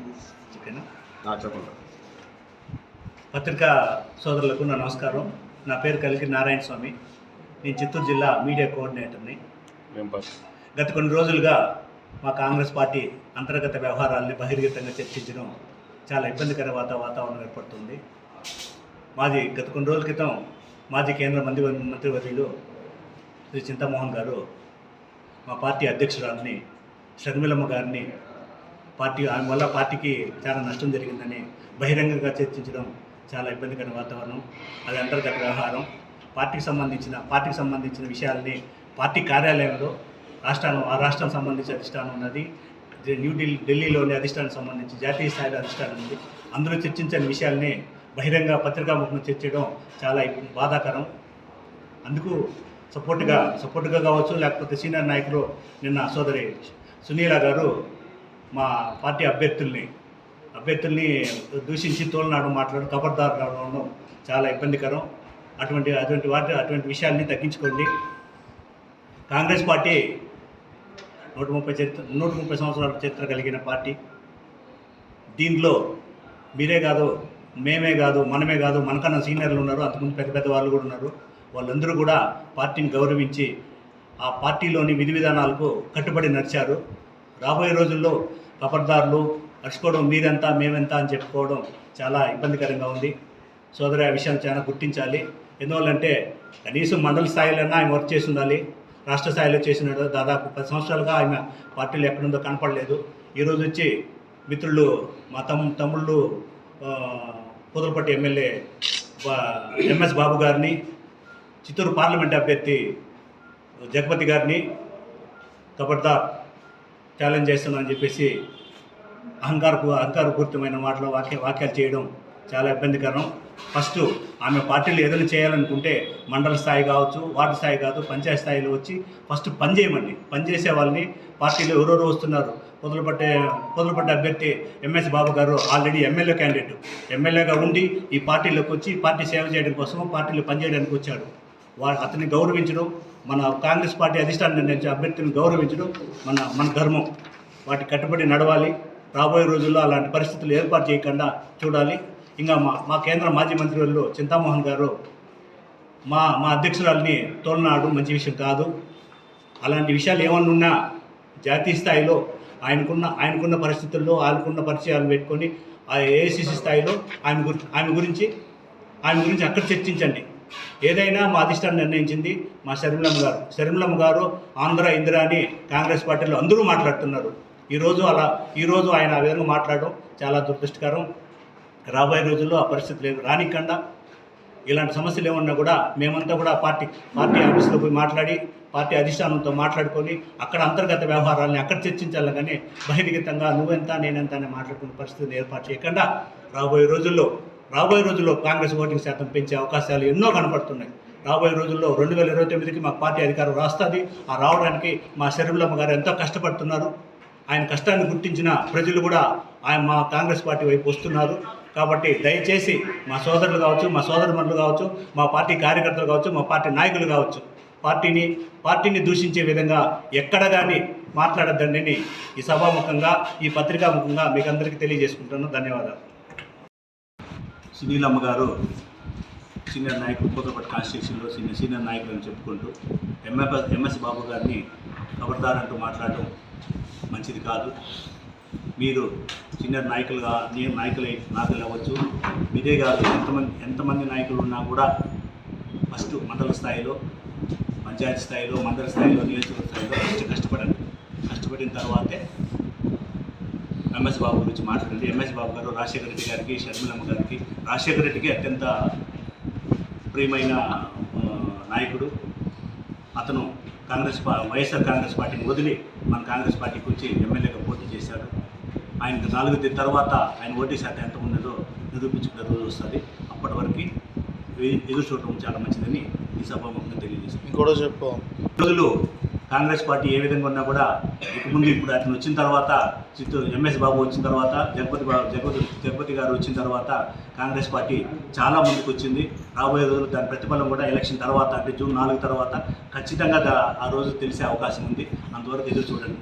ఓకేనా చెప్పండి. పత్రికా సోదరులకు నా నమస్కారం. నా పేరు కలిగి నారాయణ స్వామి. నేను చిత్తూరు జిల్లా మీడియా కోఆర్డినేటర్ని. గత కొన్ని రోజులుగా మా కాంగ్రెస్ పార్టీ అంతర్గత వ్యవహారాల్ని బహిర్గతంగా చర్చించడం చాలా ఇబ్బందికర వాత వాతావరణం ఏర్పడుతుంది. మాది గత కొన్ని రోజుల క్రితం మాజీ కేంద్ర మంత్రి మంత్రివర్యులు శ్రీ చింతామోహన్ గారు మా పార్టీ అధ్యక్షురాలని షర్మిలమ్మ గారిని పార్టీ ఆమె వల్ల పార్టీకి చాలా నష్టం జరిగిందని బహిరంగంగా చర్చించడం చాలా ఇబ్బందికర వాతావరణం. అది అంతర్గత వ్యవహారం. పార్టీకి సంబంధించిన పార్టీకి సంబంధించిన విషయాల్ని పార్టీ కార్యాలయంలో రాష్ట్రాన్ని ఆ రాష్ట్రం సంబంధించి అధిష్టానం ఉన్నది. న్యూఢిల్లీ ఢిల్లీలోని అధిష్టానం సంబంధించి జాతీయ స్థాయిలో అధిష్టానం ఉంది అందులో చర్చించని విషయాల్ని బహిరంగ పత్రికాముఖం చర్చడం చాలా బాధాకరం. అందుకు సపోర్ట్గా సపోర్ట్గా కావచ్చు లేకపోతే సీనియర్ నాయకులు నిన్న సోదరి సునీల గారు మా పార్టీ అభ్యర్థుల్ని అభ్యర్థుల్ని దూషించి తోలనాడు మాట్లాడు కబర్దారు రావడం చాలా ఇబ్బందికరం. అటువంటి అటువంటి వాటి అటువంటి విషయాల్ని తగ్గించుకోండి. కాంగ్రెస్ పార్టీ నూట ముప్పై చరిత్ర నూట ముప్పై సంవత్సరాల చరిత్ర కలిగిన పార్టీ. దీనిలో మీరే కాదు మేమే కాదు మనమే కాదు మనకన్నా సీనియర్లు ఉన్నారు అంతకుముందు పెద్ద పెద్ద వాళ్ళు కూడా ఉన్నారు. వాళ్ళందరూ కూడా పార్టీని గౌరవించి ఆ పార్టీలోని విధి విధానాలకు కట్టుబడి నడిచారు. రాబోయే రోజుల్లో కబర్దారులు అరుచుకోవడం మీరెంత మేమెంత అని చెప్పుకోవడం చాలా ఇబ్బందికరంగా ఉంది. సోదరి ఆ విషయాన్ని చాలా గుర్తించాలి. ఎందువల్లంటే కనీసం మండల స్థాయిలోనే ఆయన వర్క్ చేసి ఉండాలి. రాష్ట్ర స్థాయిలో చేసినాడు దాదాపు పది సంవత్సరాలుగా ఆయన పార్టీలు ఎక్కడుందో కనపడలేదు. ఈరోజు వచ్చి మిత్రులు మా తమ్ తమ్ముళ్ళు కుదురుపట్టి ఎమ్మెల్యే ఎంఎస్ బాబు గారిని చిత్తూరు పార్లమెంట్ అభ్యర్థి జగపతి గారిని కబడ్దార్ ఛాలెంజ్ చేస్తున్నానని చెప్పేసి అహంకారపు అహంకారపూరితమైన మాటలు వాక్య వాక్యాలు చేయడం చాలా ఇబ్బందికరం. ఫస్ట్ ఆమె పార్టీలు ఏదైనా చేయాలనుకుంటే మండల స్థాయి కావచ్చు వార్డు స్థాయి కాదు పంచాయతీ స్థాయిలో వచ్చి ఫస్ట్ పని చేయమండి. వాళ్ళని పార్టీలో ఎవరెవరు వస్తున్నారు? పొదలపట్టే పొదలపట్టే అభ్యర్థి ఎంఎస్ బాబు గారు ఆల్రెడీ ఎమ్మెల్యే క్యాండిడేట్. ఎమ్మెల్యేగా ఉండి ఈ పార్టీలోకి వచ్చి పార్టీ సేవ చేయడం కోసం పార్టీలో పనిచేయడానికి వచ్చాడు. వా అతన్ని గౌరవించడం మన కాంగ్రెస్ పార్టీ అధిష్టానం నిర్ణయించే అభ్యర్థిని గౌరవించడం మన మన ధర్మం. వాటి కట్టుబడి నడవాలి. రాబోయే రోజుల్లో అలాంటి పరిస్థితులు ఏర్పాటు చేయకుండా చూడాలి. ఇంకా మా మా కేంద్ర మాజీ మంత్రివర్యులు చింతామోహన్ గారు మా మా అధ్యక్షురాలని తోలనాడు మంచి విషయం కాదు. అలాంటి విషయాలు ఏమన్నా ఉన్నా జాతీయ స్థాయిలో ఆయనకున్న ఆయనకున్న పరిస్థితుల్లో ఆయనకున్న పరిచయాలు పెట్టుకొని ఆ ఏఐసిసి స్థాయిలో ఆయన గురించి ఆమె గురించి ఆయన గురించి అక్కడ చర్చించండి. ఏదైనా మా అధిష్టానం నిర్ణయించింది మా శర్మిలమ్మ గారు. శర్మిలమ్మ గారు ఆంధ్ర ఇందిర అని కాంగ్రెస్ పార్టీలో అందరూ మాట్లాడుతున్నారు. ఈరోజు అలా ఈరోజు ఆయన ఆ విధంగా మాట్లాడడం చాలా దురదృష్టకరం. రాబోయే రోజుల్లో ఆ పరిస్థితి లేదు. రానికుండా ఇలాంటి సమస్యలు ఏమన్నా కూడా మేమంతా కూడా పార్టీ పార్టీ ఆఫీస్లో పోయి మాట్లాడి పార్టీ అధిష్టానంతో మాట్లాడుకొని అక్కడ అంతర్గత వ్యవహారాలని అక్కడ చర్చించాలి కానీ బహిర్గతంగా నువ్వెంత నేనెంత అని మాట్లాడుకునే పరిస్థితిని ఏర్పాటు చేయకుండా రాబోయే రోజుల్లో రాబోయే రోజుల్లో కాంగ్రెస్ ఓటింగ్ శాతం పెంచే అవకాశాలు ఎన్నో కనపడుతున్నాయి. రాబోయే రోజుల్లో రెండు వేల ఇరవై తొమ్మిదికి మా పార్టీ అధికారం రాస్తుంది. ఆ రావడానికి మా శరీరమ్మ గారు ఎంతో కష్టపడుతున్నారు? ఆయన కష్టాన్ని గుర్తించిన ప్రజలు కూడా ఆయన మా కాంగ్రెస్ పార్టీ వైపు వస్తున్నారు. కాబట్టి దయచేసి మా సోదరులు కావచ్చు మా సోదరుమణులు కావచ్చు మా పార్టీ కార్యకర్తలు కావచ్చు మా పార్టీ నాయకులు కావచ్చు పార్టీని పార్టీని దూషించే విధంగా ఎక్కడ కానీ మాట్లాడద్దండి ఈ సభాముఖంగా ఈ పత్రికాముఖంగా మీకు అందరికీ తెలియజేసుకుంటున్నాను. ధన్యవాదాలు. సునీలమ్మ గారు సీనియర్ నాయకులు కోతపట్టి కాన్స్టిట్యూషన్లో సీనియర్ సీనియర్ నాయకులు అని చెప్పుకుంటూ ఎంఎఫ్ ఎంఎస్ బాబు గారిని ఖబర్దార్ అంటూ మాట్లాడటం మంచిది కాదు. మీరు సీనియర్ నాయకులుగా నేను నాయకులై నాయకులు అవ్వచ్చు మీరే కాదు ఎంతమంది ఎంతమంది నాయకులు ఉన్నా కూడా ఫస్ట్ మండల స్థాయిలో పంచాయతీ స్థాయిలో మండల స్థాయిలో నియోజకవర్గ స్థాయిలో ఫస్ట్ కష్టపడండి. కష్టపడిన తర్వాతే ఎంఎస్ బాబు గురించి మాట్లాడండి. ఎంఎస్ బాబు గారు రాజశేఖర రెడ్డి గారికి షర్మిలమ్మ గారికి. రాజశేఖర రెడ్డికి అత్యంత ప్రియమైన నాయకుడు. అతను కాంగ్రెస్ పా వైఎస్ఆర్ కాంగ్రెస్ పార్టీని వదిలి మన కాంగ్రెస్ పార్టీకి వచ్చి ఎమ్మెల్యేగా పోటీ చేశాడు. ఆయనకు నాలుగు తర్వాత ఆయన ఓటీ శాతం ఎంత ఉన్నదో నిరూపించుకునే రోజు వస్తుంది. అప్పటి వరకు ఎదురు చూడటం చాలా మంచిదని ఈ సభాముఖంగా తెలియజేస్తుంది ఇంకోటో చెప్పు. రోజులు కాంగ్రెస్ పార్టీ ఏ విధంగా ఉన్నా కూడా ముందు ఇప్పుడు అతను వచ్చిన తర్వాత చిత్తూరు ఎంఎస్ బాబు వచ్చిన తర్వాత జగపతి బాబు జగపతి జగపతి గారు వచ్చిన తర్వాత కాంగ్రెస్ పార్టీ చాలా ముందుకు వచ్చింది. రాబోయే రోజులు దాని ప్రతిఫలం కూడా ఎలక్షన్ తర్వాత అంటే జూన్ నాలుగు తర్వాత ఖచ్చితంగా ఆ రోజు తెలిసే అవకాశం ఉంది. అంతవరకు ఎదురు చూడండి.